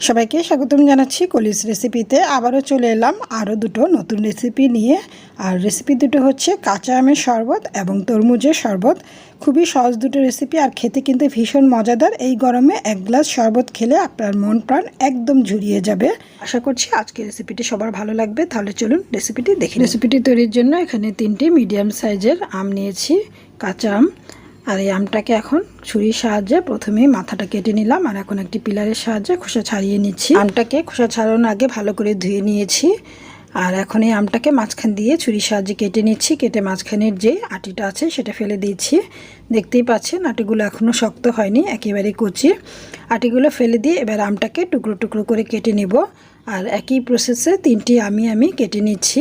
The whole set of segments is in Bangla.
সবাইকে স্বাগতম জানাচ্ছি কলিস রেসিপিতে। আবারও চলে এলাম আরও দুটো নতুন রেসিপি নিয়ে। আর রেসিপি দুটো হচ্ছে কাঁচা আমের শরবত এবং তরমুজের শরবত। খুবই সহজ দুটো রেসিপি আর খেতে কিন্তু ভীষণ মজাদার। এই গরমে এক গ্লাস শরবত খেলে আপনার মন প্রাণ একদম জুড়িয়ে যাবে। আশা করছি আজকে রেসিপিটি সবার ভালো লাগবে। তাহলে চলুন রেসিপিটি দেখি রেসিপিটি তৈরির জন্য এখানে তিনটি মিডিয়াম সাইজের আম নিয়েছি, কাঁচা আম। আর এই আমটাকে এখন ছুরির সাহায্যে প্রথমেই মাথাটা কেটে নিলাম আর এখন একটি পিলারের সাহায্যে খোসা ছাড়িয়ে নিচ্ছি। আমটাকে খোসা ছাড়ানোর আগে ভালো করে ধুয়ে নিয়েছি আর এখন এই আমটাকে মাঝখান দিয়ে ছুরির সাহায্যে কেটে নিচ্ছি। কেটে মাঝখানের যে আটিটা আছে সেটা ফেলে দিয়েছি। দেখতেই পাচ্ছেন আটিগুলো এখনও শক্ত হয়নি, একেবারে কচি। আটিগুলো ফেলে দিয়ে এবার আমটাকে টুকরো টুকরো করে কেটে নেব। আর একই প্রসেসে তিনটি আমি আমি কেটে নিচ্ছি।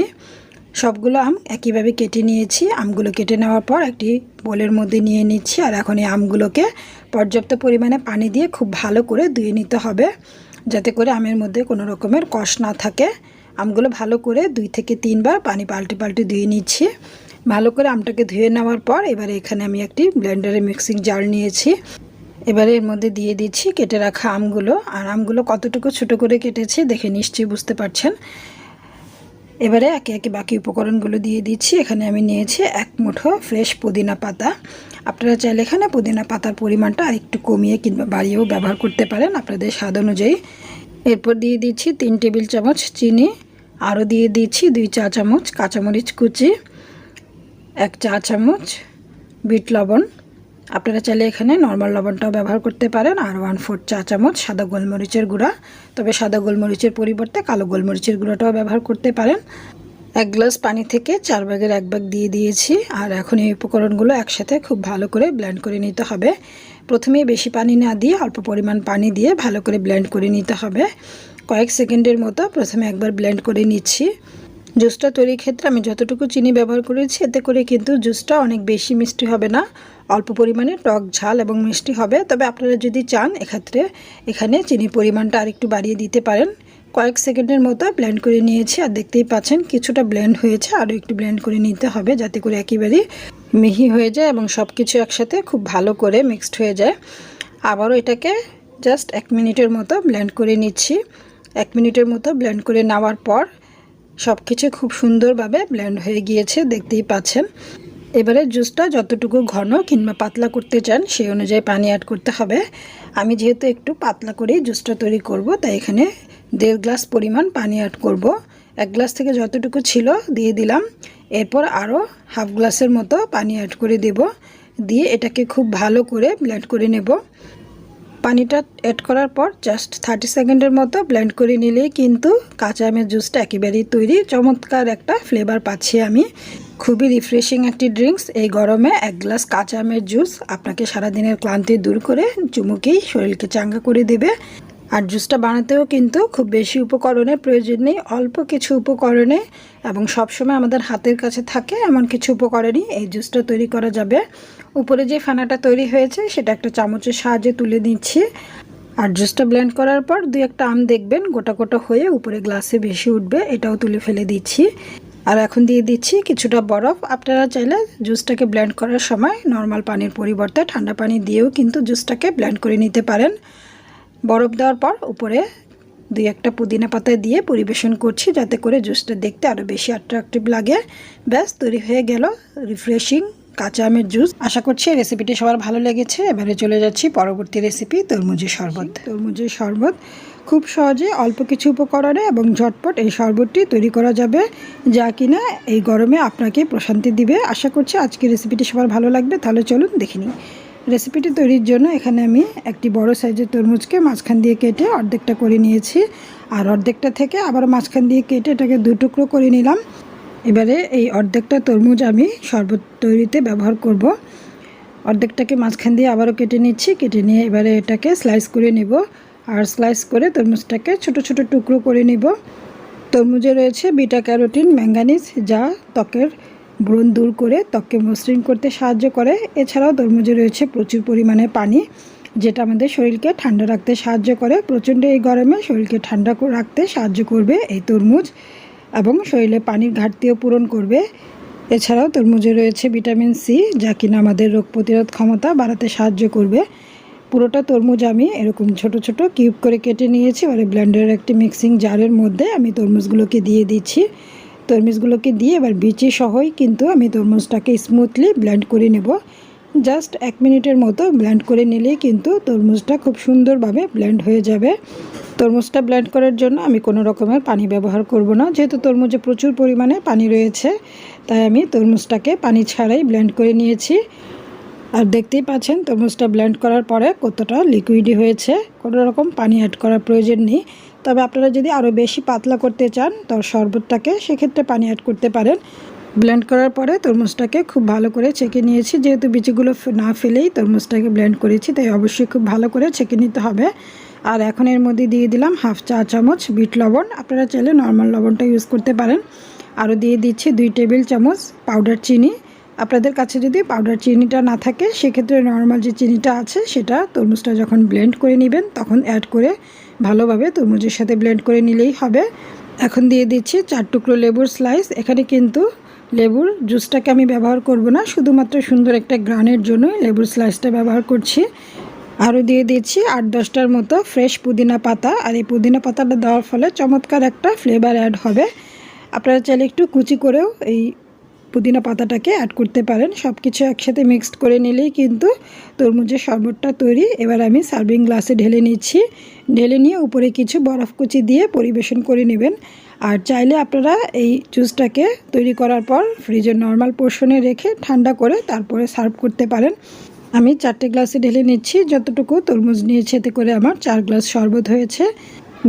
সবগুলো আম একইভাবে কেটে নিয়েছি। আমগুলো কেটে নেওয়ার পর একটি বোলের মধ্যে নিয়ে নিচ্ছি আর এখন এই আমগুলোকে পর্যাপ্ত পরিমাণে পানি দিয়ে খুব ভালো করে ধুয়ে নিতে হবে, যাতে করে আমের মধ্যে কোনো রকমের কষ না থাকে। আমগুলো ভালো করে দুই থেকে তিনবার পানি পাল্টে পাল্টে ধুয়ে নিচ্ছি। ভালো করে আমটাকে ধুয়ে নেওয়ার পর এবারে এখানে আমি একটি ব্লেন্ডারে মিক্সিং জার নিয়েছি। এবারে এর মধ্যে দিয়ে দিচ্ছি কেটে রাখা আমগুলো। আর আমগুলো কতটুকু ছোটো করে কেটেছি দেখে নিশ্চয়ই বুঝতে পারছেন। এবারে একে একে বাকি উপকরণগুলো দিয়ে দিচ্ছি। এখানে আমি নিয়েছি এক মুঠো ফ্রেশ পুদিনা পাতা। আপনারা চাইলে এখানে পুদিনা পাতার পরিমাণটা আরেকটু কমিয়ে কিংবা বাড়িয়েও ব্যবহার করতে পারেন আপনাদের স্বাদ অনুযায়ী। এরপর দিয়ে দিচ্ছি তিন টেবিল চামচ চিনি। আরও দিয়ে দিচ্ছি দুই চা চামচ কাঁচামরিচ কুচি, এক চা চামচ বিট লবণ। আপনারা চাইলে এখানে নর্মাল লবণটাও ব্যবহার করতে পারেন আর ওয়ান ফোর চা চামচ সাদা গোলমরিচের গুঁড়া। তবে সাদা গোলমরিচের পরিবর্তে কালো গোলমরিচের গুঁড়াটাও ব্যবহার করতে পারেন। এক গ্লাস পানি থেকে চার ভাগের এক ভাগ দিয়ে দিয়েছি আর এখন এই উপকরণগুলো একসাথে খুব ভালো করে ব্লেন্ড করে নিতে হবে। প্রথমেই বেশি পানি না দিয়ে অল্প পরিমাণ পানি দিয়ে ভালো করে ব্লেন্ড করে নিতে হবে। কয়েক সেকেন্ডের মতো প্রথমে একবার ব্লেন্ড করে নিচ্ছি। জুসটা তৈরির ক্ষেত্রে আমি যতটুকু চিনি ব্যবহার করেছি, এতে করে কিন্তু জুসটা অনেক বেশি মিষ্টি হবে না। অল্প পরিমাণে টক ঝাল এবং মিষ্টি হবে। তবে আপনারা যদি চান, এক্ষেত্রে এখানে চিনির পরিমাণটা আরেকটু বাড়িয়ে দিতে পারেন। কয়েক সেকেন্ডের মতো ব্লেন্ড করে নিয়েছি আর দেখতেই পাচ্ছেন কিছুটা ব্লেন্ড হয়েছে। আরও একটু ব্লেন্ড করে নিতে হবে যাতে করে একেবারেই মিহি হয়ে যায় এবং সব কিছু একসাথে খুব ভালো করে মিক্সড হয়ে যায়। আবারও এটাকে জাস্ট এক মিনিটের মতো ব্লেন্ড করে নিচ্ছি। এক মিনিটের মতো ব্লেন্ড করে নেওয়ার পর সব কিছু খুব সুন্দরভাবে ব্লেন্ড হয়ে গিয়েছে, দেখতেই পাচ্ছেন। এবারে জুসটা যতটুকু ঘন কিংবা পাতলা করতে চান, সেই অনুযায়ী পানি অ্যাড করতে হবে। আমি যেহেতু একটু পাতলা করেই জুসটা তৈরি করব, তাই এখানে দেড় গ্লাস পরিমাণ পানি অ্যাড করব। এক গ্লাস থেকে যতটুকু ছিল দিয়ে দিলাম। এরপর আরও হাফ গ্লাসের মতো পানি অ্যাড করে দেব। দিয়ে এটাকে খুব ভালো করে ব্লেন্ড করে নেব। পানিটা অ্যাড করার পর জাস্ট থার্টি সেকেন্ডের মতো ব্লেন্ড করে নিলেই কিন্তু কাঁচা আমের জুসটা একেবারেই তৈরি। চমৎকার একটা ফ্লেভার পাচ্ছি আমি। খুবই রিফ্রেশিং একটি ড্রিঙ্কস এই গরমে এক গ্লাস কাঁচা আমের জুস আপনাকে সারাদিনের ক্লান্তি দূর করে চুমুকেই শরীরকে চাঙ্গা করে দেবে। আর জুসটা বানাতেও কিন্তু খুব বেশি উপকরণের প্রয়োজন নেই, অল্প কিছু উপকরণে এবং সবসময় আমাদের হাতের কাছে থাকে এমন কিছু উপকরণই এই জুসটা তৈরি করা যাবে। উপরে যে ফানাটা তৈরি হয়েছে সেটা একটা চামচের সাহায্যে তুলে দিচ্ছি আর জুসটা ব্লেন্ড করার পর দুই একটা আম দেখবেন, গোটা গোটা হয়ে উপরে গ্লাসে বেশি উঠবে, এটাও তুলে ফেলে দিচ্ছি। আর এখন দিয়ে দিচ্ছি কিছুটা বরফ। আপনারা চাইলে জুসটাকে ব্লেন্ড করার সময় নর্মাল পানির পরিবর্তে ঠান্ডা পানি দিয়েও কিন্তু জুসটাকে ব্লেন্ড করে নিতে পারেন। বরফ দেওয়ার পর উপরে দুই একটা পুদিনা পাতা দিয়ে পরিবেশন করছি যাতে করে জুসটা দেখতে আরও বেশি অ্যাট্রাকটিভ লাগে। ব্যাস তৈরি হয়ে গেল রিফ্রেশিং কাঁচা আমের জুস। আশা করছি এই রেসিপিটি সবার ভালো লেগেছে। এবারে চলে যাচ্ছি পরবর্তী রেসিপি তরমুজের শরবত। তরমুজের শরবত। খুব সহজে অল্প কিছু উপকরণে এবং ঝটপট এই শরবতটি তৈরি করা যাবে, যা কিনা এই গরমে আপনাকে প্রশান্তি দিবে। আশা করছি আজকের রেসিপিটি সবার ভালো লাগবে, তাহলে চলুন দেখে নিই। রেসিপিটি তৈরির জন্য এখানে আমি একটি বড় সাইজের তরমুজকে মাঝখান দিয়ে কেটে অর্ধেকটা করে নিয়েছি। আর অর্ধেকটা থেকে আবার মাঝখান দিয়ে কেটে এটাকে দু টুকরো করে নিলাম। এবারে এই অর্ধেকটা তরমুজ আমি শরবত তৈরিতে ব্যবহার করব। অর্ধেকটাকে মাঝখান দিয়ে আবারও কেটে নিচ্ছি, কেটে নিয়ে এবারে এটাকে স্লাইস করে নিব। আর স্লাইস করে তরমুজটাকে ছোট ছোট টুকরো করে নিব। তরমুজে রয়েছে বিটা ক্যারোটিন, ম্যাঙ্গানিজ, যা ত্বকের ব্রণ দূর করে ত্বককে মসৃণ করতে সাহায্য করে। এছাড়াও তরমুজে রয়েছে প্রচুর পরিমাণে পানি, যেটা আমাদের শরীরকে ঠান্ডা রাখতে সাহায্য করে। প্রচণ্ড এই গরমে শরীরকে ঠান্ডা রাখতে সাহায্য করবে এই তরমুজ এবং শরীরে পানির ঘাটতিও পূরণ করবে। এছাড়াও তরমুজে রয়েছে ভিটামিন সি, যা কিনা আমাদের রোগ প্রতিরোধ ক্ষমতা বাড়াতে সাহায্য করবে। পুরোটা তরমুজ আমি এরকম ছোট ছোট কিউব করে কেটে নিয়েছি। এবারে ব্লেন্ডারের একটি মিক্সিং জারের মধ্যে আমি তরমুজগুলোকে দিয়ে দিচ্ছি। তরমুজগুলোকে দিয়ে এবার বিচি সহই কিন্তু আমি তরমুজটাকে স্মুথলি ব্লেন্ড করে নেব। জাস্ট এক মিনিটের মতো ব্লেন্ড করে নিলেই কিন্তু তরমুজটা খুব সুন্দরভাবে ব্লেন্ড হয়ে যাবে। তরমুজটা ব্লেন্ড করার জন্য আমি কোনো রকমের পানি ব্যবহার করব না। যেহেতু তরমুজে প্রচুর পরিমাণে পানি রয়েছে, তাই আমি তরমুজটাকে পানি ছাড়াই ব্লেন্ড করে নিয়েছি। আর দেখতেই পাচ্ছেন, তরমুজটা ব্লেন্ড করার পরে কতটা লিকুইডি হয়েছে। কোনো রকম পানি অ্যাড করার প্রয়োজন নেই। তবে আপনারা যদি আরও বেশি পাতলা করতে চান তো শরবতটাকে সেক্ষেত্রে পানি অ্যাড করতে পারেন। ব্লেন্ড করার পরে তরমুজটাকে খুব ভালো করে ছেঁকে নিয়েছি। যেহেতু বিচিগুলো না ফেলেই তরমুজটাকে ব্লেন্ড করেছি, তাই অবশ্যই খুব ভালো করে ছেঁকে নিতে হবে। আর এখন এর মধ্যে দিয়ে দিলাম হাফ চা চামচ বিট লবণ। আপনারা চাইলে নর্মাল লবণটা ইউজ করতে পারেন। আরও দিয়ে দিচ্ছি দুই টেবিল চামচ পাউডার চিনি আপনাদের কাছে যদি পাউডার চিনিটা না থাকে, সেক্ষেত্রে নর্মাল যে চিনিটা আছে, সেটা তরমুজটা যখন ব্লেন্ড করে নেবেন, তখন অ্যাড করে ভালোভাবে তরমুজের সাথে ব্লেন্ড করে নিলেই হবে। এখন দিয়ে দিচ্ছি চার টুকরো লেবুর স্লাইস এখানে কিন্তু লেবুর জুসটাকে আমি ব্যবহার করব না, শুধুমাত্র সুন্দর একটা গ্রানের জন্যই লেবুর স্লাইসটা ব্যবহার করছি। আরও দিয়ে দিচ্ছি আট দশটার মতো ফ্রেশ পুদিনা পাতা। আর এই পুদিনা পাতাটা দেওয়ার ফলে চমৎকার একটা ফ্লেভার অ্যাড হবে। আপনারা চাইলে একটু কুচি করেও এই পুদিনা পাতাটাকে অ্যাড করতে পারেন। সব কিছু একসাথে মিক্সড করে নিলেই কিন্তু তরমুজের শরবতটা তৈরি। এবার আমি সার্ভিং গ্লাসে ঢেলে নিচ্ছি। ঢেলে নিয়ে উপরে কিছু বরফ কুচি দিয়ে পরিবেশন করে নেবেন। আর চাইলে আপনারা এই জুসটাকে তৈরি করার পর ফ্রিজের নর্মাল পোর্শনে রেখে ঠান্ডা করে তারপরে সার্ভ করতে পারেন। আমি চারটে গ্লাসে ঢেলে নিচ্ছি। যতটুকু তরমুজ নিয়েছি এতে করে আমার চার গ্লাস শরবত হয়েছে।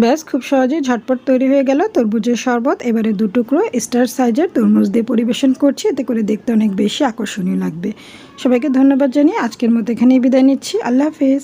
ব্যাস, খুব সহজেই ঝটপট তৈরি হয়ে গেল তরমুজের শরবত। এবারে দুটুকরো স্টার সাইজের তরমুজ দিয়ে পরিবেশন করছি, এতে করে দেখতে অনেক বেশি আকর্ষণীয় লাগবে। সবাইকে ধন্যবাদ জানিয়ে আজকের মতো এখানেই বিদায় নিচ্ছি। আল্লাহ হাফেজ।